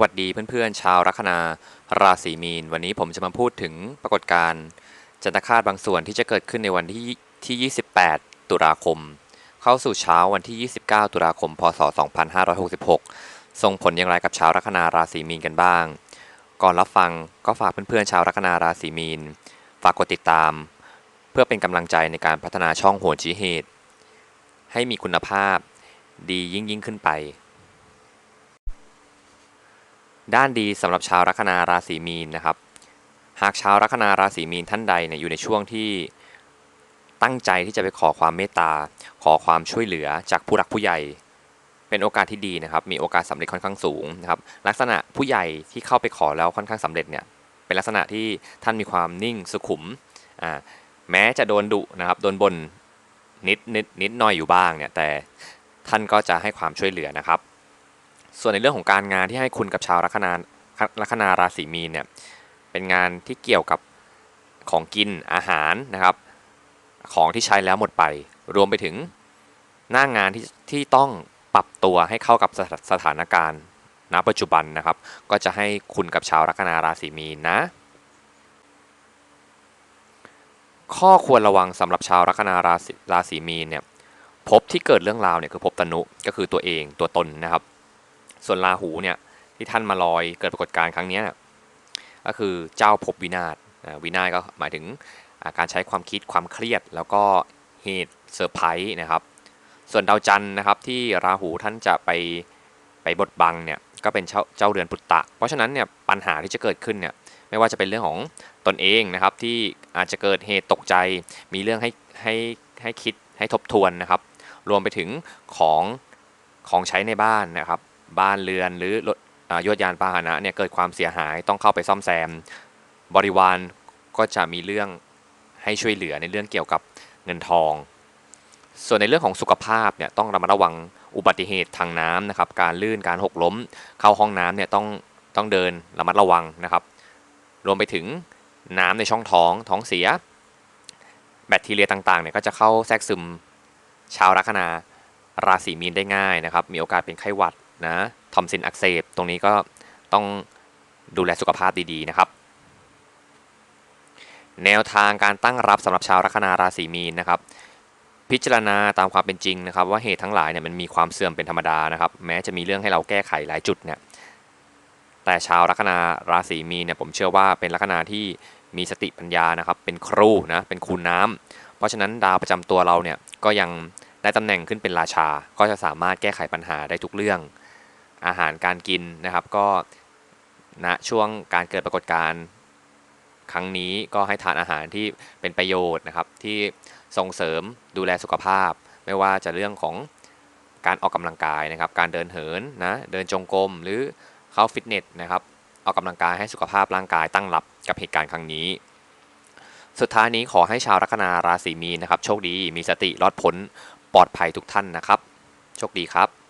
วัสดีเพื่อนๆ ชาวลัคนาราศีมีน วันนี้ผมจะมาพูดถึงปรากฏการณ์จันทคาตบางส่วนที่จะเกิดขึ้นในวันที่ที่ 28 ตุลาคม เข้าสู่เช้าวันที่ 29 ตุลาคม พศ 2566 ส่งผลอย่างไรกับชาวลัคนาราศีมีนกันบ้าง ก่อนรับฟังก็ฝากเพื่อนๆ ชาวลัคนาราศีมีน ฝากกดติดตาม เพื่อเป็นกำลังใจในการพัฒนาช่องโหนชี้เหตุ ให้มีคุณภาพดียิ่งยิ่งขึ้นไป ด้านดีสำหรับชาวลัคนาราศีมีนนะครับ หากชาวลัคนาราศีมีนท่านใดเนี่ยอยู่ในช่วงที่ตั้งใจที่จะไปขอความเมตตา ขอความช่วยเหลือจากผู้หลักผู้ใหญ่ เป็นโอกาสที่ดีนะครับ มีโอกาสสำเร็จค่อนข้างสูงนะครับ ลักษณะผู้ใหญ่ที่เข้าไปขอแล้วค่อนข้างสำเร็จเนี่ยเป็นลักษณะที่ท่านมีความนิ่งสุขุมอ่าแม้จะโดนดุนะครับโดนบนนิดนิดนิดหน่อยอยู่บ้างเนี่ยแต่ท่านก็จะให้ความช่วยเหลือนะครับ ส่วนในเรื่องของการงานที่ให้คุณกับชาวลัคนาลัคนาราศีมีนเนี่ยเป็นงานที่เกี่ยวกับของกินอาหารนะครับ ของที่ใช้แล้วหมดไป รวมไปถึงหน้างงานที่ที่ต้องปรับตัวให้เข้ากับสถานการณ์ณปัจจุบันนะครับ ก็จะให้คุณกับชาวลัคนาราศีมีนนะ ข้อควรระวังสำหรับชาวลัคนาราศีราศีมีนเนี่ยภพที่เกิดเรื่องราวเนี่ยคือภพตนุก็คือตัวเองตัวตนนะครับ ส่วนราหูเนี่ยที่ท่านมาลอยเกิดปรากฏการณ์ครั้งนี้ก็คือเจ้าภพวินาศวินาศก็หมายถึงาการใช้ความคิดความเครียด แล้วก็เหตุเซอร์ไพรส์นะครับ ส่วนดาวจันทร์นะครับที่ราหูท่านจะไปไปบดบังเนี่ยก็เป็นเจ้าเจ้าเรือนปุตตะ เพราะฉะนั้นเนี่ยปัญหาที่จะเกิดขึ้นเนี่ยไม่ว่าจะเป็นเรื่องของตนเองนะครับที่อาจจะเกิดเหตุตกใจมีเรื่องให้ให้ให้คิดให้ทบทวนนะครับ รวมไปถึงของของใช้ในบ้านนะครับ บ้านเรือนหรือรถยวดยานพาหนะเนี่ยเกิดความเสียหายต้องเข้าไปซ่อมแซม บริวารก็จะมีเรื่องให้ช่วยเหลือในเรื่องเกี่ยวกับเงินทอง ส่วนในเรื่องของสุขภาพเนี่ยต้องระมัดระวังอุบัติเหตุทางน้ำนะครับ การลื่นการหกล้ม เข้าห้องน้ำเนี่ยต้องต้องเดินระมัดระวังนะครับ รวมไปถึงน้ำในช่องท้องท้องเสีย แบคทีเรียต่างๆเนี่ยก็จะเข้าแทรกซึมชาวลัคนาราศีมีนได้ง่ายนะครับ มีโอกาสเป็นไข้หวัด นะทอมซินอักเสบตรงนี้ก็ต้องดูแลสุขภาพดีๆนะครับ แนวทางการตั้งรับสำหรับชาวลัคนาราศีมีนนะครับ พิจารณาตามความเป็นจริงนะครับ ว่าเหตุทั้งหลายเนี่ยมันมีความเสื่อมเป็นธรรมดานะครับ แม้จะมีเรื่องให้เราแก้ไขหลายจุดเนี่ยแต่ชาวลัคนาราศีมีนเนี่ยผมเชื่อว่าเป็นลัคนาที่มีสติปัญญานะครับ เป็นครูนะเป็นคูณน้ำเพราะฉะนั้นดาวประจำตัวเราเนี่ยก็ยังได้ตำแหน่งขึ้นเป็นราชา ก็จะสามารถแก้ไขปัญหาได้ทุกเรื่อง อาหารการกินนะครับก็ณช่วงการเกิดปรากฏการณ์ครั้งนี้ก็ให้ทานอาหารที่เป็นประโยชน์นะครับที่ส่งเสริมดูแลสุขภาพ ไม่ว่าจะเรื่องของการออกกำลังกายนะครับ การเดินเหินนะเดินจงกรมหรือเข้าฟิตเนสนะครับออกกำลังกายให้สุขภาพร่างกายตั้งรับกับเหตุการณ์ครั้งนี้ สุดท้ายนี้ขอให้ชาวลัคนาราศีมีนนะครับ โชคดีมีสติรอดพ้นปลอดภัยทุกท่านนะครับ โชคดีครับ